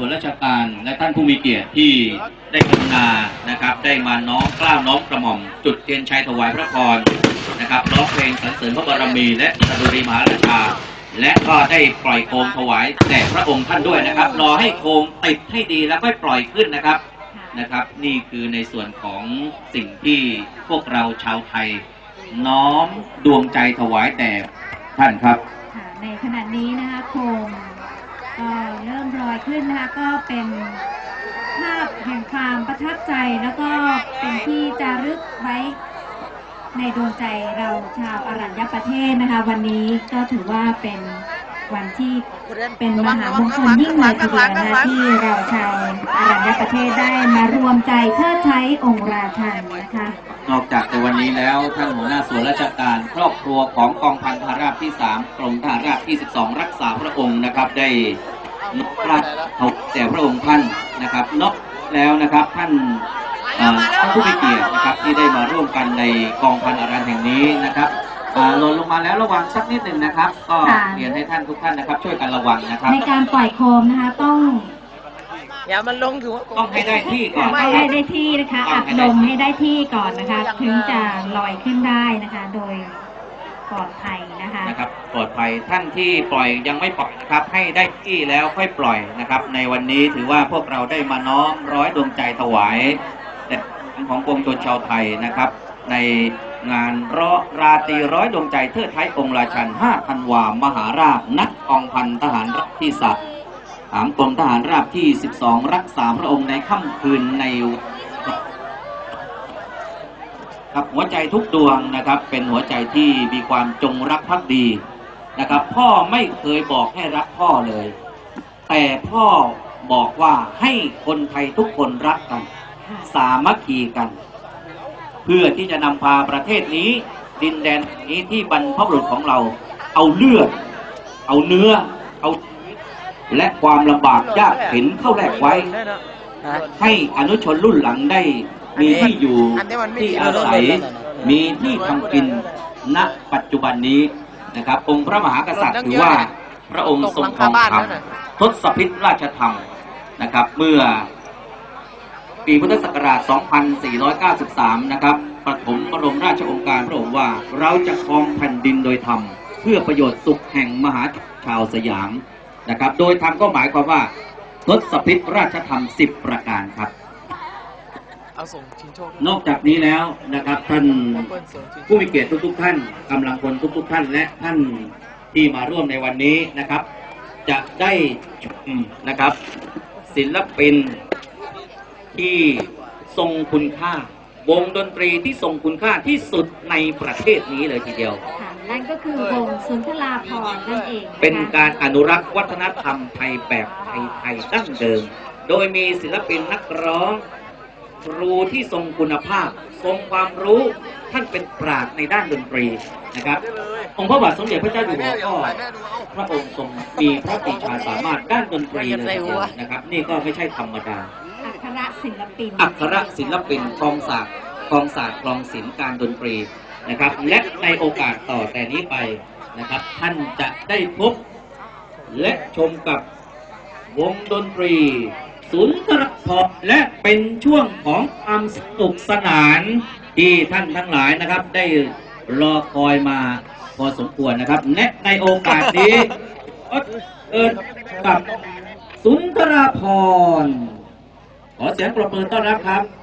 ส่วนราชการและท่านผู้มีเกียรติที่ได้กรุณานะครับ ได้มาน้อมกล้าวน้อมกระหม่อม จุดเทียนชัยถวายพระพรนะครับร้องเพลงสรรเสริญพระบารมี และสดุดีมหาราชา และก็ได้ปล่อยโคมถวายแด่พระองค์ท่านด้วยนะครับ รอให้โคมติดให้ดีแล้วค่อยปล่อยขึ้นนะครับนะครับ นี่คือในส่วนของสิ่งที่พวกเราชาวไทย น้อมดวงใจถวายแด่ท่านครับ ในขณะนี้นะคะโคม ก็เริ่มลอยขึ้นนะคะก็เป็นภาพแห่งความประทับใจแล้วก็เป็นที่จารึกไว้ในดวงใจเราชาวอารัญญประเทศนะคะ วันนี้ก็ถือว่าเป็น วันที่เป็นมหามงคลยิ่งเลยทีเดียวนะคะที่เราชาวอารัญญประเทศได้มารวมใจเพื่อใช้องค์ราชันะคะ นอกจากในวันนี้แล้วท่านหัวหน้าส่วนราชการครอบครัวของกองพันทหาราบที่ 3 กรมทหารราบที่ 12 รักษาพระองค์นะครับได้นกราชถกแด่พระองค์ท่านนะครับนกแล้วนะครับท่านท่านผู้มีเกียรตินะครับที่ได้มาร่วมกันในกองพันอารันแห่งนี้นะครับ หล่นลงมาแล้วระวังสักนิดหนึ่งนะครับ ก็ค่ะ เรียนให้ท่านทุกท่านนะครับ ช่วยกันระวังนะครับ ในการปล่อยโคมนะคะ ต้องอย่ามันลงถือว่าต้องให้ได้ที่ก่อนให้ได้ได้ที่นะคะอัดลมให้ได้ที่ก่อนนะคะ ถึงจะลอยขึ้นได้นะคะ โดยปลอดภัยนะคะ นะครับปลอดภัยท่านที่ปล่อยยังไม่ปล่อยนะครับ ให้ได้ที่แล้วค่อยปล่อยนะครับ ในวันนี้ถือว่าพวกเราได้มาน้อมร้อยดวงใจถวายแด่ ของปวงชนชาวไทยนะครับ ในงานรอราตรีร้อยดวงใจเทิดไทยองค์ราชัน5ธันวามหาราชนักกองพันทหารราบที่สัตถามกรมทหารราบที่ 12 รักษาพระองค์ในค่ำคืนในครับหัวใจทุกดวงนะครับเป็นหัวใจที่มีความจงรักภักดีนะครับ พ่อไม่เคยบอกให้รักพ่อเลย แต่พ่อบอกว่าให้คนไทยทุกคนรักกัน สามัคคีกัน เพื่อที่จะนำพาประเทศนี้ดินแดนนี้ที่บรรพบุรุษของเรา เอาเลือด เอาเนื้อ เอาชีวิตและความลำบากยากเข็นเข้าแลกไว้ ให้อนุชนรุ่นหลังได้ มีที่อยู่อันที่มันไม่ที่มีอาศัย มีที่ทำกินณปัจจุบันนี้นะครับ องค์พระมหากษัตริย์ถือว่าพระองค์ทรงครองธรรมทศพิธราชธรรมนะครับ เมื่อ ปีพุทธศักราช 2493 นะครับปฐมบรมราชโองการพระองค์ว่า เราจะครองแผ่นดินโดยธรรม เพื่อประโยชน์สุขแห่งมหาชาวสยามนะครับ โดยธรรมก็หมายความว่าทศพิธราชธรรม 10 ประการครับเอาส่งชิงโชคนอกจากนี้แล้วนะครับท่านเปิ้ลส่งชิงโชคผู้มีเกียรติทุก ๆ ท่านกำลังพลทุก ๆ ท่านและท่านที่มาร่วมในวันนี้นะครับ จะได้ชมนะครับ ศิลปิน ที่ทรงคุณค่า วงดนตรีที่ทรงคุณค่าที่สุดในประเทศนี้เลยทีเดียว ค่ะนั่นก็คือวงสุนทราพรณ์นั่นเองะคะเป็นการอนุรักษ์วัฒนธรรมไทยแบบไทยๆดั้งเดิม โดยมีศิลปินนักร้อง ครูที่ทรงคุณภาพ ทรงความรู้ท่านเป็นปราชญ์ในด้านดนตรีนะครับ องค์พระบาทสมเด็จพระเจ้าอยู่หัวก็พระองค์ทรงมีพระปรีชาสามารถด้านดนตรีเลยทีเดียวนะครับ นี่ก็ไม่ใช่ธรรมดาอั ครศิลปิน อัครศิลปินคลองศาสตร์คลองศาสตร์คลองศิลป์การดนตรีนะครับ และในโอกาสต่อแต่นี้ไปนะครับ ท่านจะได้พบและชมกับวงดนตรีศูนย์ตระพและเป็นช่วงของความสนุกสนานที่ท่านทั้งหลายนะครับ ได้รอคอยมาพอสมควรนะครับและในโอกาสนี้เอิญกับสุนทราพร ขอเสียงปรบมือต้อนรับครับนะครับ